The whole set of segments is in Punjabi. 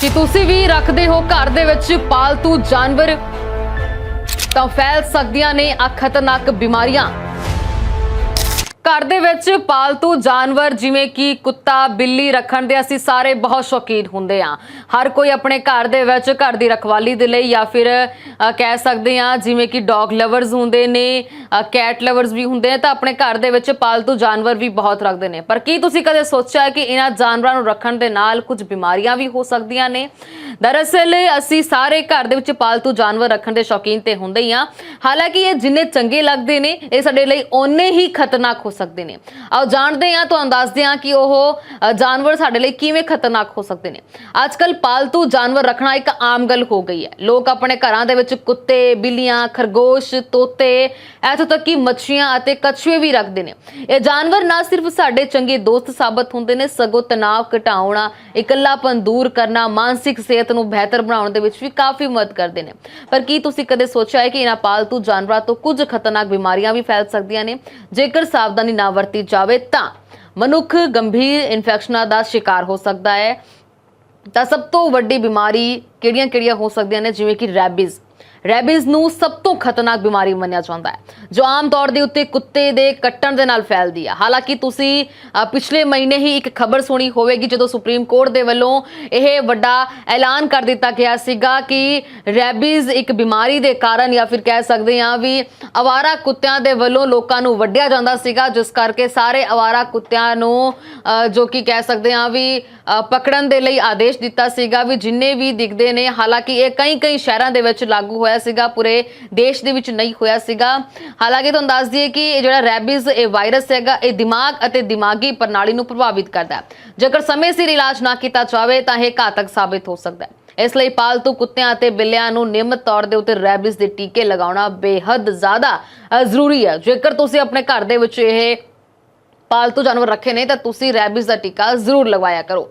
ਕਿ ਤੁਸੀਂ ਵੀ ਰੱਖਦੇ ਹੋ ਘਰ ਦੇ ਵਿੱਚ ਪਾਲਤੂ ਜਾਨਵਰ? ਤਾਂ ਫੈਲ ਸਕਦੀਆਂ ਨੇ ਆ ਖਤਰਨਾਕ ਬਿਮਾਰੀਆਂ। ਘਰ ਦੇ ਵਿੱਚ ਪਾਲਤੂ ਜਾਨਵਰ, ਜਿਵੇਂ ਕਿ ਕੁੱਤਾ, ਬਿੱਲੀ ਰੱਖਣ ਦੇ ਅਸੀਂ ਸਾਰੇ ਬਹੁਤ ਸ਼ੌਕੀਨ ਹੁੰਦੇ ਹਾਂ। ਹਰ ਕੋਈ ਆਪਣੇ ਘਰ ਦੇ ਵਿੱਚ ਘਰ ਦੀ ਰਖਵਾਲੀ ਦੇ ਲਈ ਜਾਂ ਫਿਰ ਕਹਿ ਸਕਦੇ ਹਾਂ ਜਿਵੇਂ ਕਿ ਡੌਗ ਲਵਰਸ ਹੁੰਦੇ ਨੇ ਕੈਟ ਲਵਰਸ ਵੀ ਹੁੰਦੇ ਨੇ ਤਾਂ ਆਪਣੇ ਘਰ ਦੇ ਵਿੱਚ ਪਾਲਤੂ ਜਾਨਵਰ ਵੀ ਬਹੁਤ ਰੱਖਦੇ ਨੇ। ਪਰ ਕੀ ਤੁਸੀਂ ਕਦੇ ਸੋਚਿਆ ਕਿ ਇਹਨਾਂ ਜਾਨਵਰਾਂ ਨੂੰ ਰੱਖਣ ਦੇ ਨਾਲ ਕੁਝ ਬਿਮਾਰੀਆਂ ਵੀ ਹੋ ਸਕਦੀਆਂ ਨੇ? ਦਰਅਸਲ ਅਸੀਂ ਸਾਰੇ ਘਰ ਦੇ ਵਿੱਚ ਪਾਲਤੂ ਜਾਨਵਰ ਰੱਖਣ ਦੇ ਸ਼ੌਕੀਨ ਤੇ ਹੁੰਦੇ ਹੀ ਹਾਂ। ਹਾਲਾਂਕਿ ਇਹ ਜਿੰਨੇ ਚੰਗੇ ਲੱਗਦੇ ਨੇ, ਇਹ ਸਾਡੇ ਲਈ ਓਨੇ ਹੀ ਖਤਰਨਾਕ ਹੋ ਸਕਦੇ ਨੇ। ਆਓ ਜਾਣਦੇ ਹਾਂ, ਤੁਹਾਨੂੰ ਦੱਸਦੇ ਹਾਂ ਕਿ ਉਹ ਜਾਨਵਰ ਸਾਡੇ ਲਈ ਕਿਵੇਂ ਖਤਰਨਾਕ ਹੋ ਸਕਦੇ ਨੇ। ਅੱਜਕੱਲ ਪਾਲਤੂ ਜਾਨਵਰ ਰੱਖਣਾ ਇੱਕ ਆਮ ਗੱਲ ਹੋ ਗਈ ਹੈ। ਲੋਕ ਆਪਣੇ ਘਰਾਂ ਦੇ ਵਿੱਚ ਕੁੱਤੇ, ਬਿੱਲੀਆਂ, ਖਰਗੋਸ਼, ਤੋਤੇ, ਇੱਥੋਂ ਤੱਕ ਕਿ ਮੱਛੀਆਂ ਅਤੇ ਕਛੂਏ ਵੀ ਰੱਖਦੇ ਨੇ। ਇਹ ਜਾਨਵਰ ਨਾ ਸਿਰਫ ਸਾਡੇ ਚੰਗੇ ਦੋਸਤ ਸਾਬਤ ਹੁੰਦੇ ਨੇ, ਸਗੋਂ ਤਣਾਅ ਘਟਾਉਣਾ, ਇਕੱਲਾਪਨ ਦੂਰ ਕਰਨਾ, ਮਾਨਸਿਕ ਸਿਹਤ ਨੂੰ ਬਿਹਤਰ ਬਣਾਉਣ ਦੇ ਵਿੱਚ ਵੀ ਕਾਫੀ ਮਦਦ ਕਰਦੇ ਨੇ। ਪਰ ਕੀ ਤੁਸੀਂ ਕਦੇ ਸੋਚਿਆ ਹੈ ਕਿ ਇਹਨਾਂ ਪਾਲਤੂ ਜਾਨਵਰਾਂ ਤੋਂ ਕੁਝ ਖਤਰਨਾਕ ਬਿਮਾਰੀਆਂ ਵੀ ਫੈਲ ਸਕਦੀਆਂ ਨੇ? ਜੇਕਰ ਸਾਵਧਾਨੀ ਨਾ ਵਰਤੀ ਜਾਵੇ ਤਾਂ ਮਨੁੱਖ ਗੰਭੀਰ ਇਨਫੈਕਸ਼ਨਾਂ ਦਾ ਸ਼ਿਕਾਰ ਹੋ ਸਕਦਾ ਹੈ। ਤਾਂ ਸਭ ਤੋਂ ਵੱਡੀ ਬਿਮਾਰੀ ਕਿਹੜੀਆਂ-ਕਿਹੜੀਆਂ ਹੋ ਸਕਦੀਆਂ ਨੇ? ਜਿਵੇਂ ਕਿ ਰੈਬੀਜ਼ ਰੈਬੀਜ਼ ਨੂੰ ਸਭ ਤੋਂ ਖਤਰਨਾਕ ਬਿਮਾਰੀ ਮੰਨਿਆ ਜਾਂਦਾ ਹੈ, ਜੋ ਆਮ ਤੌਰ ਦੇ ਉੱਤੇ ਕੁੱਤੇ ਦੇ ਕੱਟਣ ਦੇ ਨਾਲ ਫੈਲਦੀ ਹੈ ਹਾਲਾਂਕਿ ਤੁਸੀਂ ਪਿਛਲੇ ਮਹੀਨੇ ਹੀ ਇੱਕ ਖਬਰ ਸੁਣੀ ਹੋਵੇਗੀ, ਜਦੋਂ ਸੁਪਰੀਮ ਕੋਰਟ ਦੇ ਵੱਲੋਂ ਇਹ ਵੱਡਾ ਐਲਾਨ ਕਰ ਦਿੱਤਾ ਗਿਆ ਸੀਗਾ ਕਿ ਰੈਬੀਜ਼ ਇੱਕ ਬਿਮਾਰੀ ਦੇ ਕਾਰਨ ਜਾਂ ਫਿਰ ਕਹਿ ਸਕਦੇ ਹਾਂ ਵੀ ਅਵਾਰਾ ਕੁੱਤਿਆਂ ਦੇ ਵੱਲੋਂ ਲੋਕਾਂ ਨੂੰ ਵੱਢਿਆ ਜਾਂਦਾ ਸੀਗਾ, ਜਿਸ ਕਰਕੇ ਸਾਰੇ ਅਵਾਰਾ ਕੁੱਤਿਆਂ ਨੂੰ ਜੋ ਕਿ ਕਹਿ ਸਕਦੇ ਹਾਂ ਵੀ ਪਕੜਨ ਦੇ ਲਈ ਆਦੇਸ਼ ਦਿੱਤਾ ਸੀਗਾ ਵੀ ਜਿੰਨੇ ਵੀ ਦਿਖਦੇ ਨੇ, ਹਾਲਾਂਕਿ ਇਹ ਕਈ ਕਈ ਸ਼ਹਿਰਾਂ ਦੇ ਵਿੱਚ ਲਾਗੂ ਹੋਇਆ ਸੀਗਾ, ਪੂਰੇ ਦੇਸ਼ ਦੇ ਵਿੱਚ ਨਹੀਂ ਹੋਇਆ ਸੀਗਾ। ਹਾਲਾਂਕਿ ਤੁਹਾਨੂੰ ਦੱਸ ਦਈਏ ਕਿ ਇਹ ਜਿਹੜਾ ਰੈਬੀਜ਼ ਇਹ ਵਾਇਰਸ ਹੈਗਾ, ਇਹ ਦਿਮਾਗ ਅਤੇ ਦਿਮਾਗੀ ਪ੍ਰਣਾਲੀ ਨੂੰ ਪ੍ਰਭਾਵਿਤ ਕਰਦਾ ਹੈ। ਜੇਕਰ ਸਮੇਂ ਸਿਰ ਇਲਾਜ ਨਾ ਕੀਤਾ ਜਾਵੇ, ਤਾਂ ਇਹ ਘਾਤਕ ਸਾਬਿਤ ਹੋ ਸਕਦਾ ਹੈ। ਇਸ ਲਈ ਪਾਲਤੂ ਕੁੱਤਿਆਂ ਅਤੇ ਬਿੱਲਿਆਂ ਨੂੰ ਨਿਯਮਤ ਤੌਰ ਦੇ ਉੱਤੇ ਰੈਬਿਸ ਦੇ ਟੀਕੇ ਲਗਾਉਣਾ ਬੇहद ਜ਼ਿਆਦਾ ਜ਼ਰੂਰੀ ਹੈ। ਜੇਕਰ ਤੁਸੀਂ ਆਪਣੇ ਘਰ ਦੇ ਵਿੱਚ ਇਹ ਪਾਲਤੂ ਜਾਨਵਰ ਰੱਖੇ ਨੇ, ਤਾਂ ਤੁਸੀਂ ਰੈਬਿਸ ਦਾ ਟੀਕਾ ਜ਼ਰੂਰ ਲਗਵਾਇਆ ਕਰੋ।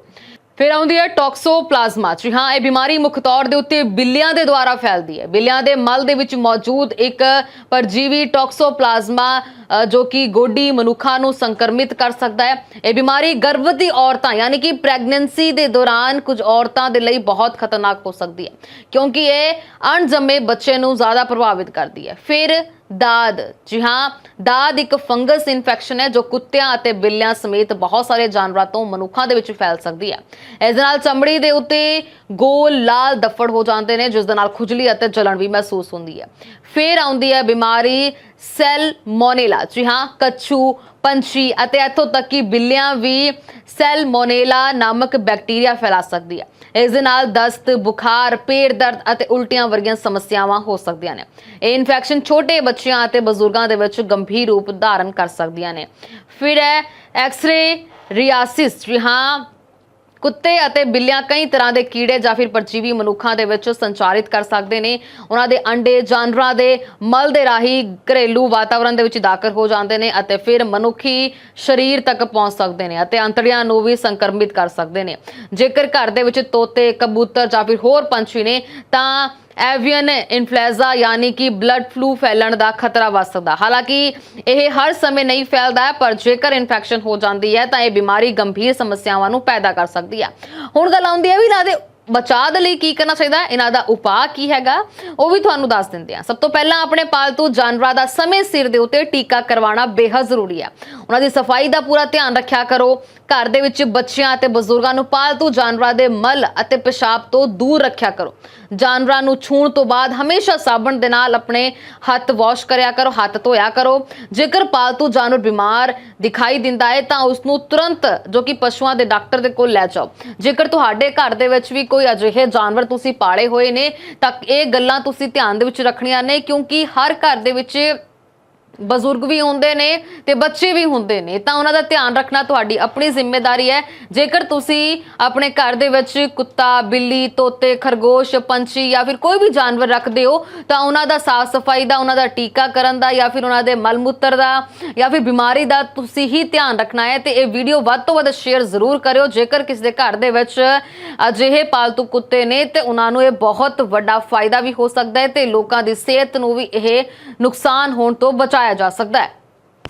ਫਿਰ ਆਉਂਦੀ ਹੈ ਟੌਕਸੋਪਲਾਜ਼ਮਾ ਜੀ ਹਾਂ ਇਹ ਬਿਮਾਰੀ ਮੁੱਖ ਤੌਰ ਦੇ ਉੱਤੇ ਬਿੱਲੀਆਂ ਦੇ ਦੁਆਰਾ ਫੈਲਦੀ ਹੈ। ਬਿੱਲੀਆਂ ਦੇ ਮਲ ਦੇ ਵਿੱਚ ਮੌਜੂਦ ਇੱਕ ਪਰਜੀਵੀ ਟੌਕਸੋਪਲਾਜ਼ਮਾ ਅ, ਜੋ ਕਿ ਗੋਡੀ ਮਨੁੱਖਾਂ ਨੂੰ ਸੰਕਰਮਿਤ ਕਰ ਸਕਦਾ ਹੈ। ਇਹ ਬਿਮਾਰੀ ਗਰਭਵਤੀ ਔਰਤਾਂ, ਯਾਨੀ ਕਿ ਪ੍ਰੈਗਨੈਂਸੀ ਦੇ ਦੌਰਾਨ ਕੁਝ ਔਰਤਾਂ ਦੇ ਲਈ ਬਹੁਤ ਖਤਰਨਾਕ ਹੋ ਸਕਦੀ ਹੈ। ਕਿਉਂਕਿ ਇਹ ਅਣਜੰਮੇ ਬੱਚੇ ਨੂੰ ਜ਼ਿਆਦਾ ਪ੍ਰਭਾਵਿਤ ਕਰਦੀ ਹੈ। ਫਿਰ ਦਾਦ। ਜੀ ਹਾਂ, ਦਾਦ ਇੱਕ ਫੰਗਸ ਇਨਫੈਕਸ਼ਨ ਹੈ ਜੋ ਕੁੱਤਿਆਂ ਅਤੇ ਬਿੱਲਿਆਂ ਸਮੇਤ ਬਹੁਤ ਸਾਰੇ ਜਾਨਵਰਾਂ ਤੋਂ ਮਨੁੱਖਾਂ ਦੇ ਵਿੱਚ ਫੈਲ ਸਕਦੀ ਹੈ। ਇਸ ਦੇ ਨਾਲ ਚਮੜੀ ਦੇ ਉੱਤੇ ਗੋਲ ਲਾਲ ਦਫੜ ਹੋ ਜਾਂਦੇ ਨੇ, ਜਿਸ ਦੇ ਨਾਲ ਖੁਜਲੀ ਅਤੇ ਜਲਣ ਵੀ ਮਹਿਸੂਸ ਹੁੰਦੀ ਹੈ। ਫਿਰ ਆਉਂਦੀ ਹੈ ਬਿਮਾਰੀ ਸੈਲ ਮੋਨੇਲਾ। ਜੀ ਹਾਂ, ਕੱਛੂ, ਪੰਛੀ ਅਤੇ ਇੱਥੋਂ ਤੱਕ ਕਿ ਬਿੱਲੀਆਂ ਵੀ ਸੈਲਮੋਨੇਲਾ ਨਾਮਕ ਬੈਕਟੀਰੀਆ ਫੈਲਾ ਸਕਦੀ ਹੈ। ਇਸ ਦੇ ਨਾਲ ਦਸਤ, ਬੁਖਾਰ, ਪੇਟ ਦਰਦ ਅਤੇ ਉਲਟੀਆਂ ਵਰਗੀਆਂ ਸਮੱਸਿਆਵਾਂ ਹੋ ਸਕਦੀਆਂ ਨੇ। ਇਹ ਇਨਫੈਕਸ਼ਨ ਛੋਟੇ ਬੱਚਿਆਂ ਅਤੇ ਬਜ਼ੁਰਗਾਂ ਦੇ ਵਿੱਚ ਗੰਭੀਰ ਰੂਪ ਧਾਰਨ ਕਰ ਸਕਦੀਆਂ ਨੇ। ਫਿਰ ਹੈ ਐਕਸ-ਰੇ ਰਿਆਸਿਸ ਜੀ ਹਾਂ ਕੁੱਤੇ ਅਤੇ ਬਿੱਲੀਆਂ ਕਈ ਤਰ੍ਹਾਂ ਦੇ ਕੀੜੇ ਜਾਂ ਫਿਰ ਪਰਜੀਵੀ ਮਨੁੱਖਾਂ ਦੇ ਵਿੱਚ ਸੰਚਾਰਿਤ ਕਰ ਸਕਦੇ ਨੇ। ਉਹਨਾਂ ਦੇ ਅੰਡੇ, ਜਾਨਵਰਾਂ ਦੇ ਮਲ ਦੇ ਰਾਹੀਂ ਘਰੇਲੂ ਵਾਤਾਵਰਣ ਦੇ ਵਿੱਚ ਦਾਖਲ ਹੋ ਜਾਂਦੇ ਨੇ ਅਤੇ ਫਿਰ ਮਨੁੱਖੀ ਸਰੀਰ ਤੱਕ ਪਹੁੰਚ ਸਕਦੇ ਨੇ ਅਤੇ ਅੰਤੜੀਆਂ ਨੂੰ ਵੀ ਸੰਕਰਮਿਤ ਕਰ ਸਕਦੇ ਨੇ। ਜੇਕਰ ਘਰ ਦੇ ਵਿੱਚ ਤੋਤੇ, ਕਬੂਤਰ ਜਾਂ ਫਿਰ ਹੋਰ ਪੰਛੀ ਨੇ, ਤਾਂ ਐਵੀਅਨ ਇਨਫਲੂਐਂਜ਼ਾ ਯਾਨੀ ਕਿ ਬਲੱਡ ਫਲੂ ਫੈਲਣ ਦਾ ਖਤਰਾ ਵੱਧ ਸਕਦਾ। ਹਾਲਾਂਕਿ ਇਹ ਹਰ ਸਮੇਂ ਨਹੀਂ ਫੈਲਦਾ ਹੈ ਪਰ ਜੇਕਰ ਇਨਫੈਕਸ਼ਨ ਹੋ ਜਾਂਦੀ ਹੈ, ਤਾਂ ਇਹ ਬਿਮਾਰੀ ਗੰਭੀਰ ਸਮੱਸਿਆਵਾਂ ਨੂੰ ਪੈਦਾ ਕਰ ਸਕਦੀ ਹੈ। ਹੁਣ ਗੱਲ ਆਉਂਦੀ ਹੈ ਵੀ ਇਹਨਾਂ ਦੇ ਬਚਾਅ ਦੇ ਲਈ ਕੀ ਕਰਨਾ ਚਾਹੀਦਾ, ਇਹਨਾਂ ਦਾ ਉਪਾਅ ਕੀ ਹੈਗਾ, ਉਹ ਵੀ ਤੁਹਾਨੂੰ ਦੱਸ ਦਿੰਦੇ ਆ ਸਭ ਤੋਂ ਪਹਿਲਾਂ ਆਪਣੇ ਪਾਲਤੂ ਜਾਨਵਰਾਂ ਦਾ ਸਮੇਂ ਸਿਰ ਦੇ ਉੱਤੇ ਟੀਕਾ ਕਰਵਾਉਣਾ ਬੇਹੱਦ ਜ਼ਰੂਰੀ ਹੈ। ਉਹਨਾਂ ਦੀ ਸਫ਼ਾਈ ਦਾ ਪੂਰਾ ਧਿਆਨ ਰੱਖਿਆ ਕਰੋ। ਘਰ ਦੇ ਵਿੱਚ ਬੱਚਿਆਂ ਅਤੇ ਬਜ਼ੁਰਗਾਂ ਨੂੰ ਪਾਲਤੂ ਜਾਨਵਰਾਂ ਦੇ ਮਲ ਅਤੇ ਪਿਸ਼ਾਬ ਤੋਂ ਦੂਰ ਰੱਖਿਆ ਕਰੋ। ਜਾਨਵਰਾਂ ਨੂੰ ਛੂਣ ਤੋਂ ਬਾਅਦ ਹਮੇਸ਼ਾ ਸਾਬਣ ਦੇ ਨਾਲ ਆਪਣੇ ਹੱਥ ਵਾਸ਼ ਕਰਿਆ ਕਰੋ, ਹੱਥ ਧੋਇਆ ਕਰੋ। ਜੇਕਰ ਪਾਲਤੂ ਜਾਨਵਰ ਬਿਮਾਰ ਦਿਖਾਈ ਦਿੰਦਾ ਹੈ, ਤਾਂ ਉਸ ਨੂੰ ਤੁਰੰਤ ਜੋ ਕਿ ਪਸ਼ੂਆਂ ਦੇ ਡਾਕਟਰ ਦੇ ਕੋਲ ਲੈ ਜਾਓ। ਜੇਕਰ ਤੁਹਾਡੇ ਘਰ ਦੇ ਵਿੱਚ ਵੀ ਕੋਈ ਅਜਿਹੇ ਜਾਨਵਰ ਤੁਸੀਂ ਪਾਲੇ ਹੋਏ ਨੇ, ਤਾਂ ਇਹ ਗੱਲਾਂ ਤੁਸੀਂ ਧਿਆਨ ਦੇ ਵਿੱਚ ਰੱਖਣੀਆਂ ਨੇ, ਕਿਉਂਕਿ ਹਰ ਘਰ ਦੇ ਵਿੱਚ ਬਜ਼ੁਰਗ ਵੀ ਹੁੰਦੇ ਨੇ ਤੇ ਬੱਚੇ ਵੀ ਹੁੰਦੇ ਨੇ, ਤਾਂ ਉਹਨਾਂ ਦਾ ਧਿਆਨ ਰੱਖਣਾ ਤੁਹਾਡੀ ਆਪਣੀ ਜ਼ਿੰਮੇਵਾਰੀ ਹੈ। ਜੇਕਰ ਤੁਸੀਂ ਆਪਣੇ ਘਰ ਦੇ ਵਿੱਚ ਕੁੱਤਾ, ਬਿੱਲੀ, ਤੋਤੇ, ਖਰਗੋਸ਼, ਪੰਛੀ ਜਾਂ ਫਿਰ ਕੋਈ ਵੀ ਜਾਨਵਰ ਰੱਖਦੇ ਹੋ, ਤਾਂ ਉਹਨਾਂ ਦਾ ਸਾਫ਼ ਸਫ਼ਾਈ ਦਾ, ਉਹਨਾਂ ਦਾ ਟੀਕਾਕਰਨ ਦਾ ਜਾਂ ਫਿਰ ਉਹਨਾਂ ਦੇ ਮਲ ਮੂਤਰ ਦਾ ਜਾਂ ਫਿਰ ਬਿਮਾਰੀ ਦਾ ਤੁਸੀਂ ਹੀ ਧਿਆਨ ਰੱਖਣਾ ਹੈ ਤੇ ਇਹ ਵੀਡੀਓ ਵੱਧ ਤੋਂ ਵੱਧ ਸ਼ੇਅਰ ਜ਼ਰੂਰ ਕਰਿਓ। ਜੇਕਰ ਕਿਸੇ ਦੇ ਘਰ ਦੇ ਵਿੱਚ ਅਜਿਹੇ ਪਾਲਤੂ ਕੁੱਤੇ ਨੇ ਤੇ ਉਹਨਾਂ ਨੂੰ ਇਹ ਬਹੁਤ ਵੱਡਾ ਫਾਇਦਾ ਵੀ ਹੋ ਸਕਦਾ ਹੈ ਤੇ ਲੋਕਾਂ ਦੀ ਸਿਹਤ ਨੂੰ ਵੀ ਇਹ ਨੁਕਸਾਨ ਹੋਣ ਤੋਂ ਬਚਾ ਬਚਾਇਆ ਜਾ ਸਕਦਾ ਹੈ।